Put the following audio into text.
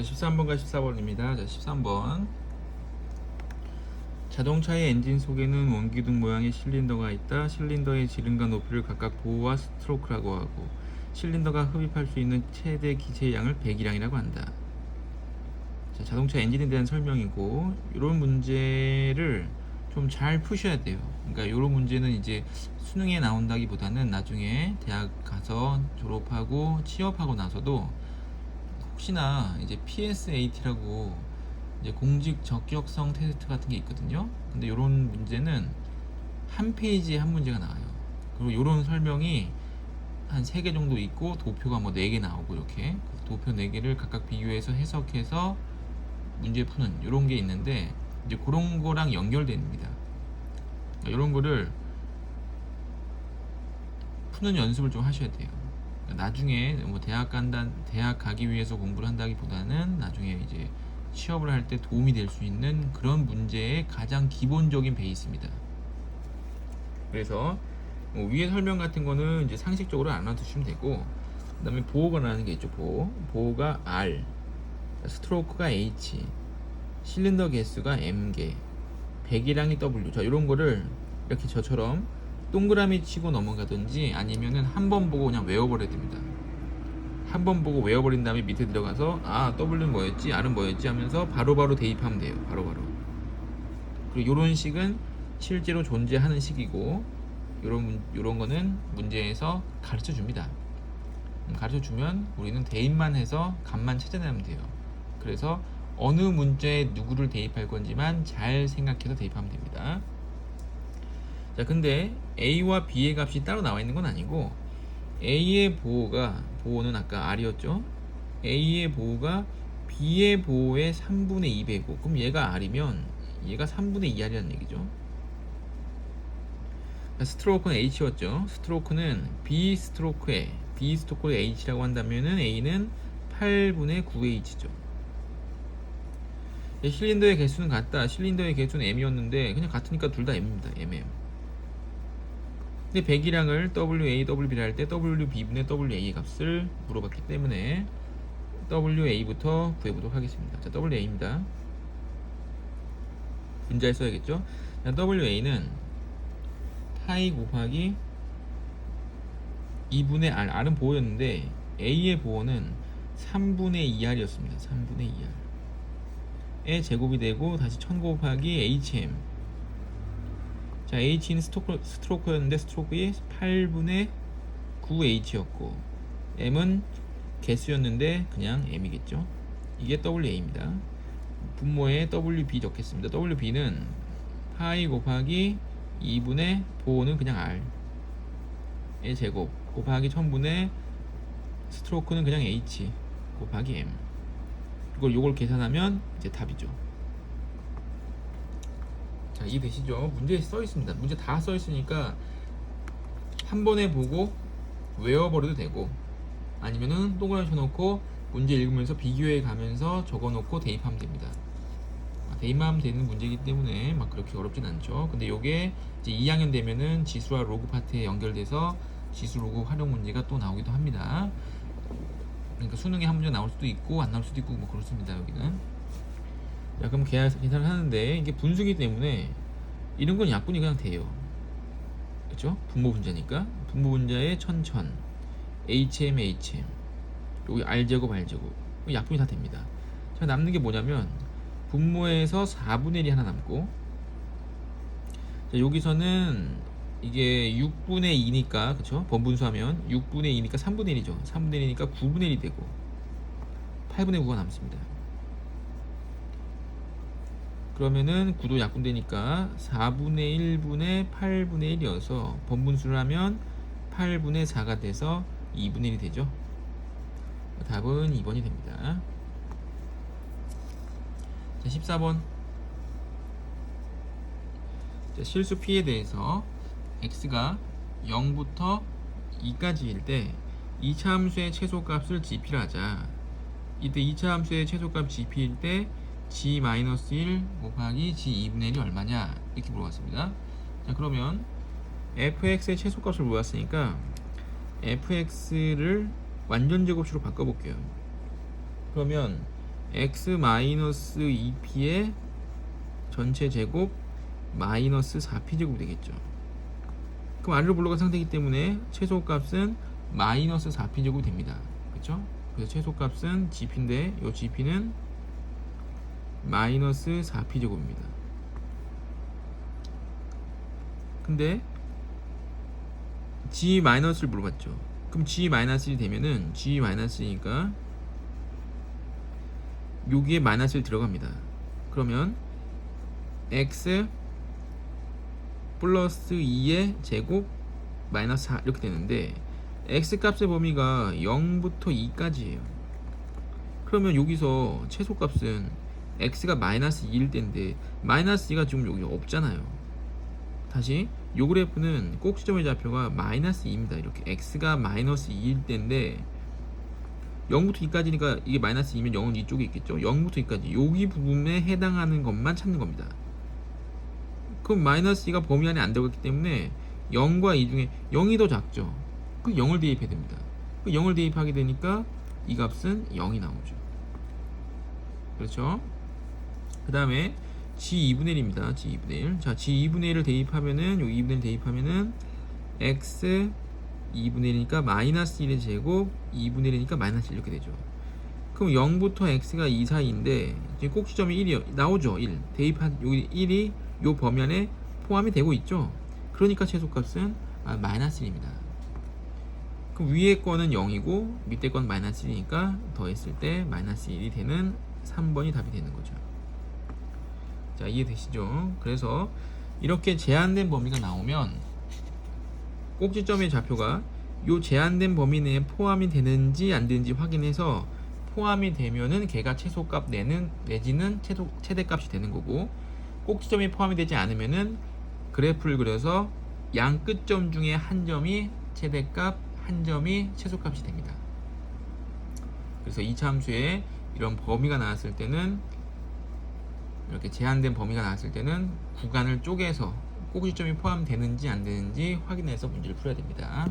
자, 13번과 14번입니다. 자, 13번. 자동차의 엔진 속에는 원기둥 모양의 실린더가 있다. 실린더의 지름과 높이를 각각 보호와 스트로크라고 하고 실린더가 흡입할 수 있는 최대 기체의 양을 배기량이라고 한다. 자, 자동차 엔진에 대한 설명이고 이런 문제를 좀 잘 푸셔야 돼요. 그러니까 이런 문제는 이제 수능에 나온다기보다는 나중에 대학 가서 졸업하고 취업하고 나서도 혹시나 이제 PSAT라고 이제 공직 적격성 테스트 같은 게 있거든요. 근데 이런 문제는 한 페이지에 한 문제가 나와요. 그리고 이런 설명이 한세개 정도 있고 도표가 뭐네개 나오고 이렇게 도표 네 개를 각각 비교해서 해석해서 문제 푸는 이런 게 있는데 이제 그런 거랑 연결됩니다. 이런 거를 푸는 연습을 좀 하셔야 돼요. 나중에 뭐 대학 간다 대학 가기 위해서 공부를 한다기보다는 나중에 이제 취업을 할 때 도움이 될 수 있는 그런 문제의 가장 기본적인 베이스입니다. 그래서 뭐 위에 설명 같은 거는 이제 상식적으로 알아두시면 되고 그다음에 보호가라는 게 있죠. 보호. 보호가 R, 스트로크가 H, 실린더 개수가 M개, 배기량이 W. 자, 이런 거를 이렇게 저처럼 동그라미 치고 넘어가든지 아니면은 한 번 보고 그냥 외워버려야 됩니다. 한 번 보고 외워버린 다음에 밑에 들어가서 아 W는 뭐였지, R은 뭐였지 하면서 바로바로 대입하면 돼요. 바로 바로. 그리고 이런 식은 실제로 존재하는 식이고 이런 이런 거는 문제에서 가르쳐 줍니다. 가르쳐 주면 우리는 대입만 해서 값만 찾아내면 돼요. 그래서 어느 문자에 누구를 대입할 건지만 잘 생각해서 대입하면 됩니다. 자, 근데 A와 B의 값이 따로 나와 있는 건 아니고 A의 보호가 보호는 아까 R이었죠. A의 보호가 B의 보호의 3분의 2배고 그럼 얘가 R이면 얘가 3분의 2R이라는 얘기죠. 자, 스트로크는 H였죠. 스트로크는 B 스트로크에 B 스트로크를 H라고 한다면은 A는 8분의 9H죠. 실린더의 개수는 같다. 실린더의 개수는 M이었는데 그냥 같으니까 둘 다 M입니다. MM. 근데 배기량을 WA, WB를 할 때 WB분의 WA 값을 물어봤기 때문에 WA부터 구해보도록 하겠습니다. 자, WA입니다. 분자에 써야겠죠? 자, WA는 파이 곱하기 2분의 R, R은 보호였는데 A의 보호는 3분의 2R이었습니다. 3분의 2R. 의 제곱이 되고 다시 1000 곱하기 HM 자 H는 스트로크, 스트로크였는데 스트로크의 8분의 9H였고 M은 개수였는데 그냥 M이겠죠. 이게 WA입니다. 분모에 WB 적겠습니다. WB는 파이 곱하기 2분의 보호는 그냥 R 의 제곱 곱하기 1000분의 스트로크는 그냥 H 곱하기 M. 이걸 요걸 계산하면 이제 답이죠. 자, 이해되시죠? 문제에 써 있습니다. 문제 다 써 있으니까 한 번에 보고 외워버려도 되고 아니면은 동그라미 쳐놓고 문제 읽으면서 비교해 가면서 적어놓고 대입하면 됩니다. 아, 대입만 하면 되는 문제이기 때문에 막 그렇게 어렵진 않죠. 근데 요게 이제 2학년 되면은 지수와 로그 파트에 연결돼서 지수 로그 활용 문제가 또 나오기도 합니다. 그러니까 수능에 한 문제 나올 수도 있고 안 나올 수도 있고 뭐 그렇습니다 여기는 자 그럼 계산, 계산을 하는데 이게 분수기 때문에 이런 건 약분이 그냥 돼요. 그렇죠 분모 분자니까. 분모 분자에 천천. HM HM 여기 R제곱 R제곱. 약분이 다 됩니다. 자 남는 게 뭐냐면 분모에서 4분의 1이 하나 남고 자 여기서는 이게 6분의 2니까 그쵸? 번분수하면 6분의 2니까 3분의 1이죠. 3분의 1이니까 9분의 1이 되고 8분의 9가 남습니다 그러면은 9도 약분되니까 4분의 1분의 8분의 1이어서 번분수를 하면 8분의 4가 돼서 2분의 1이 되죠? 답은 2번이 됩니다. 자 14번. 자, 실수 P에 대해서 x가 0부터 2까지일 때 2차 함수의 최소값을 gp를 하자. 이때 2차 함수의 최소값 gp일 때 g-1 곱하기 g2분의 1이 얼마냐 이렇게 물어봤습니다. 자 그러면 fx의 최소값을 물어봤으니까 fx를 완전 제곱수로 바꿔볼게요. 그러면 x 마이너스 2p의 전체 제곱 마이너스 4p 제곱이 되겠죠. 그럼 r로 불러간 상태이기 때문에 최소값은 마이너스 4p 제곱이 됩니다. 그렇죠? 그래서 최소값은 gp인데 이 gp는 마이너스 4p 제곱입니다. 근데 g 마이너스를 물어봤죠. 그럼 g 마이너스 1이 되면은 g 마이너스니까 여기에 마이너스 1 들어갑니다. 그러면 x 플러스 2의 제곱 마이너스 4 이렇게 되는데 x 값의 범위가 0부터 2까지예요. 그러면 여기서 최소값은 x가 마이너스 2일 때인데 마이너스 2가 지금 여기 없잖아요. 다시 요 그래프는 꼭지점의 좌표가 마이너스 2입니다. 이렇게 x가 마이너스 2일 때인데 0부터 2까지니까 이게 마이너스 2면 0은 이쪽에 있겠죠. 0부터 2까지 여기 부분에 해당하는 것만 찾는 겁니다. 그럼 마이너스 2가 범위 안에 안 들어갔기 때문에 0과 2 중에 0이 더 작죠. 그 0을 대입해야 됩니다. 그 0을 대입하게 되니까 이 값은 0이 나오죠. 그렇죠? 그 다음에 g 2분의 1입니다. g 2분의 1. 자, g 2분의 1을 대입하면은 요 2분의 1 대입하면은 x 2분의 1이니까 마이너스 1의 제곱 2분의 1이니까 마이너스 1 이렇게 되죠. 그럼 0부터 x가 2 사이인데 지금 꼭지점이 1이 나오죠. 1. 대입한 여기 1이 요 범위 안에 포함이 되고 있죠. 그러니까 최소값은 아, 마이너스 1입니다. 그럼 위에 거는 0이고 밑에 건 마이너스 1이니까 더했을 때 마이너스 1이 되는 3번이 답이 되는 거죠. 자, 이해되시죠? 그래서 이렇게 제한된 범위가 나오면 꼭지점의 좌표가 요 제한된 범위 내에 포함이 되는지 안 되는지 확인해서 포함이 되면은 걔가 최소값 내는 내지는 최소 최대값이 되는 거고 꼭지점이 포함이 되지 않으면은 그래프를 그려서 양 끝점 중에 한 점이 최대값, 한 점이 최소값이 됩니다. 그래서 이차 함수에 이런 범위가 나왔을 때는 이렇게 제한된 범위가 나왔을 때는 구간을 쪼개서 꼭지점이 포함되는지 안 되는지 확인해서 문제를 풀어야 됩니다.